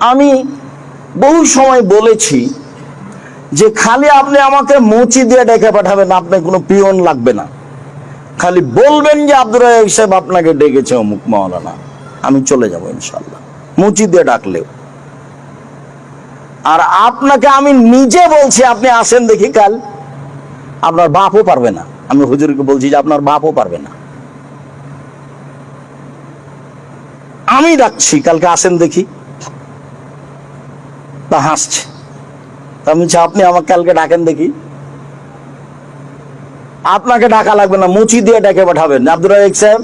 আমি বহু সময় বলেছি যে খালি আপনি আমাকে মুচি দিয়ে ডেকে পাঠাবেন আপনার কোনো পিয়ন লাগবে না। খালি বলবেন যে আব্দুর রাজাক সাহেব আপনাকে ডেকেছে অমুক মাওলানা। আমি চলে যাব ইনশাল্লাহ মুচি দিয়ে ডাকলেও। আর আপনাকে আমি নিজে বলছি, আপনি আসেন দেখি কাল। আপনার বাপও পারবে না। আমি হুজুরকে বলছি যে আপনার বাপও পারবে না। আমি ডাকছি, কালকে আসেন দেখি। তা হাসছে। আমি বলছি, আপনি আমাকে কালকে ডাকেন দেখি। আপনাকে ডাকা লাগবে না মুচি দিয়ে ডেকে পাঠাবেন। আব্দুর রাজাক সাহেব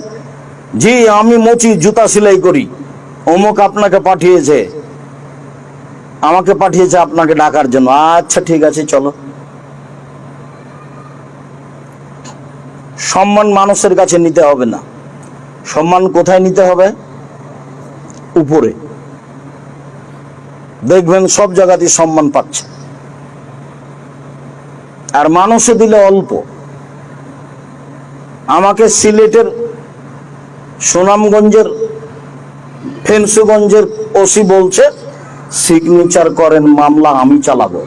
জি আমি মুচি জুতা সেলাই করি। অমুক আপনাকে পাঠিয়েছে। আমাকে পাঠিয়েছে আপনাকে ডাকার জন্য। আচ্ছা ঠিক আছে চলো। সম্মান মানুষের কাছে নিতে হবে না। সম্মান কোথায় নিতে হবে? উপরে। দেখবেন সব জায়গাতেই সম্মান পাচ্ছে। আর মানুষে দিলে অল্প। আমাকে সিলেটের সুনামগঞ্জের, ফেন্সুগঞ্জের ওসি বলছে সিগনেচার করেন মামলা, আমি চালাবো।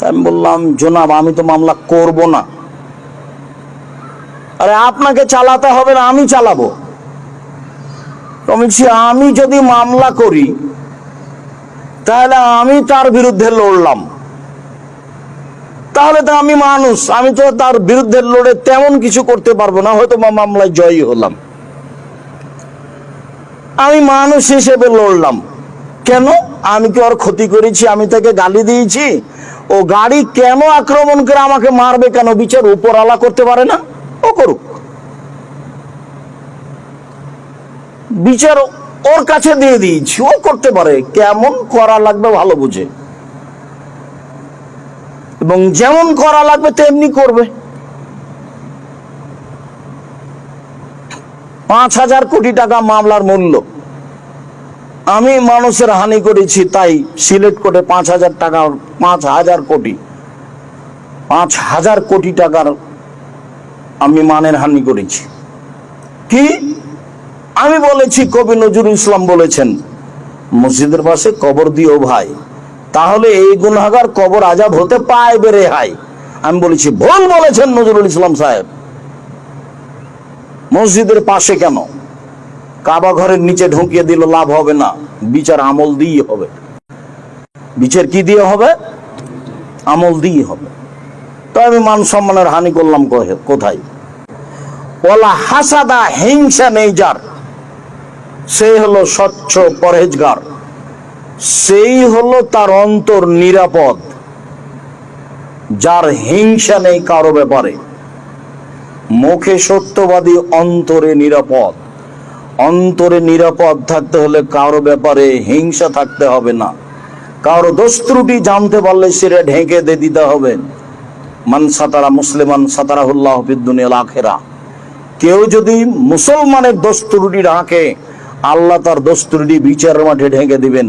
আমি বললাম, জোনাব, আমি তো মামলা করব না। আরে, আপনাকে চালাতে হবে না, আমি চালাবো। আমি যদি মামলা করি তাহলে আমি তার বিরুদ্ধে লড়লাম। তাহলে তো আমি মানুষ, আমি তো তার বিরুদ্ধে লড়ে তেমন কিছু করতে পারব না, হয়তো মামলায় জয়ী হলাম। আমি মানুষ হিসেবে লড়লাম। কেন? আমি কি ওর ক্ষতি করেছি? আমি তাকে গালি দিয়েছি? ও গাড়ি কেন আক্রমণ করে আমাকে মারবে কেন? বিচার উপর আলা করতে পারে না? ও করুক। বিচার ওর কাছে দিয়ে দিয়েছি, ও করতে পারে। কেমন করা লাগবে ভালো বুঝে। এবং যেমন করা লাগবে তেমনি করবে। পাঁচ হাজার কোটি টাকা মামলার মূল্য। আমি মানুষের হানি করেছি, তাই সিলেক্ট করে পাঁচ হাজার টাকা, পাঁচ হাজার কোটি। পাঁচ হাজার কোটি টাকার আমি মানের হানি করেছি। কি? আমি বলেছি, কবি নজরুল ইসলাম বলেছেন, মসজিদের পাশে কবর দিও ভাই, তাহলে এই গুনাগার কবর আজাব হতে পাইবে রেহাই আমি বলেছি, ভুল বলেছেন নজরুল ইসলাম সাহেব। মসজিদের পাশে কেন? কাবা ঘরের নিচে ঢুকিয়ে দিল লাভ হবে না, বিচার আমল দিয়ে হবে। বিচার কি দিয়ে হবে? আমল দিয়ে হবে। তো আমি মান সম্মানের হানি করলাম কোথায়? ওলা হাসাদা হিংসা নেই যার। সে হলো স্বচ্ছ পরহেজগার। সেই হলো তার অন্তর নিরাপদ, যার হিংসা নেই কারও ব্যাপারে। মুখে সত্যবাদী, অন্তরে নিরাপদ। অন্তরে নিরাপদ থাকতে হলে কারও ব্যাপারে হিংসা থাকতে হবে না। কারও দোষ ত্রুটি জানতে পারলে সেটা ঢেকে দিয়ে দিতে হবে। মান সাতারা মুসলিমান সাতারাহুল্লাহ বিদ্যুনিয়াল আখেরা। কেউ যদি মুসলমানের দোষ ত্রুটি রাখে আল্লাহ তার দস্তুরটি ত্রুটি বিচারের মাঠে ঢেকে দিবেন।